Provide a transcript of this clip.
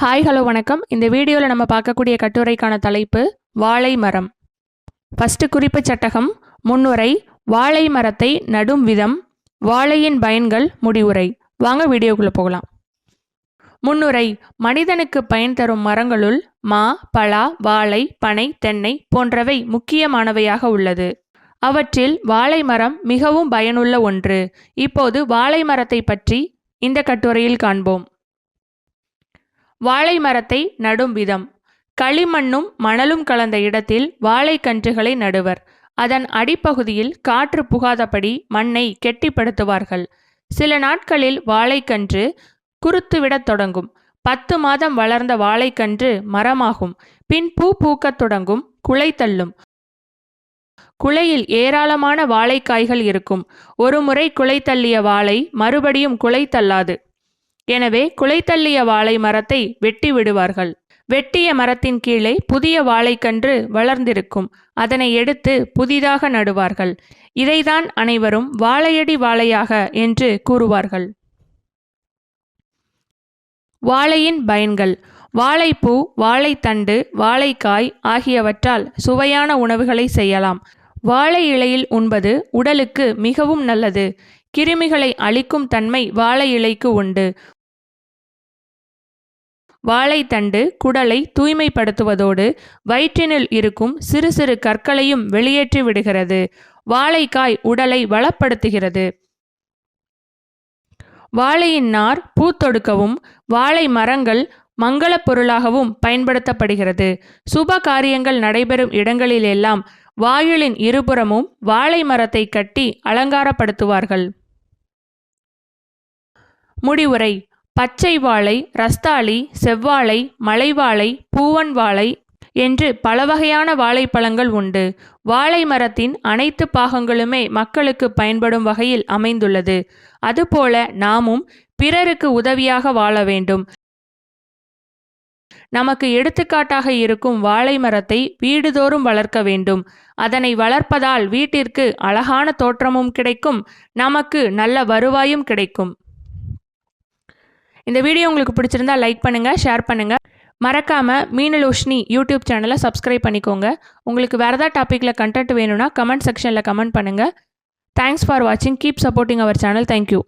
Hi hello வணக்கம். இந்த வீடியோவில் நம்ம பார்க்கக்கூடிய கட்டுரைக்கான தலைப்பு வாழை மரம். ஃபஸ்ட்டு குறிப்பு சட்டகம் முன்னுரை வாழை மரத்தை நடும் விதம் வாழையின் பயன்கள் முடிவுரை. வாங்க வீடியோக்குள்ளே போகலாம். முன்னுரை மனிதனுக்கு பயன் தரும் மரங்களுள் மா பலா வாழை பனை தென்னை போன்றவை முக்கியமானவையாக உள்ளது. அவற்றில் வாழை மரம் மிகவும் பயனுள்ள ஒன்று. இப்போது வாழை மரத்தை பற்றி இந்த கட்டுரையில் காண்போம். வாழை மரத்தை நடும் விதம். களிமண்ணும் மணலும் கலந்த இடத்தில் வாழைக்கன்றுகளை நடுவர். அதன் அடிப்பகுதியில் காற்று புகாதபடி மண்ணை கெட்டிப்படுத்துவார்கள். சில நாட்களில் வாழைக்கன்று குருத்துவிடத் தொடங்கும். பத்து மாதம் வளர்ந்த வாழைக்கன்று மரமாகும். பின் பூ பூக்கத் தொடங்கும் குலை தள்ளும். குலையில் ஏராளமான வாழைக்காய்கள் இருக்கும். ஒரு முறை குலை தள்ளிய வாழை மறுபடியும் குலை தள்ளாது. எனவே குலைத்தள்ளிய வாழை மரத்தை வெட்டி விடுவார்கள். வெட்டிய மரத்தின் கீழே புதிய வாழைக்கன்று வளர்ந்திருக்கும். அதனை எடுத்து புதிதாக நடுவார்கள். இதைதான் அனைவரும் வாழையடி வாழையாக என்று கூறுவார்கள். வாழையின் பயன்கள். வாழைப்பூ வாழைத்தண்டு வாழைக்காய் ஆகியவற்றால் சுவையான உணவுகளை செய்யலாம். வாழை இலையில் உண்பது உடலுக்கு மிகவும் நல்லது. கிருமிகளை அழிக்கும் தன்மை வாழை இலைக்கு உண்டு. வாழைத்தண்டு குடலை தூய்மைப்படுத்துவதோடு வயிற்றினில் இருக்கும் சிறு சிறு கற்களையும் வெளியேற்றி விடுகிறது. வாழைக்காய் உடலை வளப்படுத்துகிறது. வாழையின் நார் பூத்தொடுக்கவும் வாழை மரங்கள் மங்களப் பொருளாகவும் பயன்படுத்தப்படுகிறது. சுப காரியங்கள் நடைபெறும் இடங்களிலெல்லாம் வாயிலின் இருபுறமும் வாழை மரத்தை கட்டி அலங்காரப்படுத்துவார்கள். முடிவுரை. பச்சை வாழை ரஸ்தாளி செவ்வாழை மலைவாழை பூவன் வாழை என்று பல வகையான வாழைப்பழங்கள் உண்டு. வாழை மரத்தின் அனைத்து பாகங்களுமே மக்களுக்கு பயன்படும் வகையில் அமைந்துள்ளது. அதுபோல நாமும் பிறருக்கு உதவியாக வாழ வேண்டும். நமக்கு எடுத்துக்காட்டாக இருக்கும் வாழை மரத்தை வீடுதோறும் வளர்க்க வேண்டும். அதனை வளர்ப்பதால் வீட்டிற்கு அழகான தோற்றமும் கிடைக்கும். நமக்கு நல்ல வருவாயும் கிடைக்கும். இந்த வீடியோ உங்களுக்கு பிடிச்சிருந்தா லைக் பண்ணுங்கள் ஷேர் பண்ணுங்கள் மறக்காமல் மீனலோஷினி யூடியூப் சேனலை சப்ஸ்கிரைப் பண்ணிக்கோங்க. உங்களுக்கு வேறு ஏதாவது டாப்பிக்கில் கண்டென்ட் வேணும்னா கமெண்ட் செக்ஷனில் கமெண்ட் பண்ணுங்கள் தேங்க்ஸ் ஃபார் வாட்சிங் keep supporting our channel thank you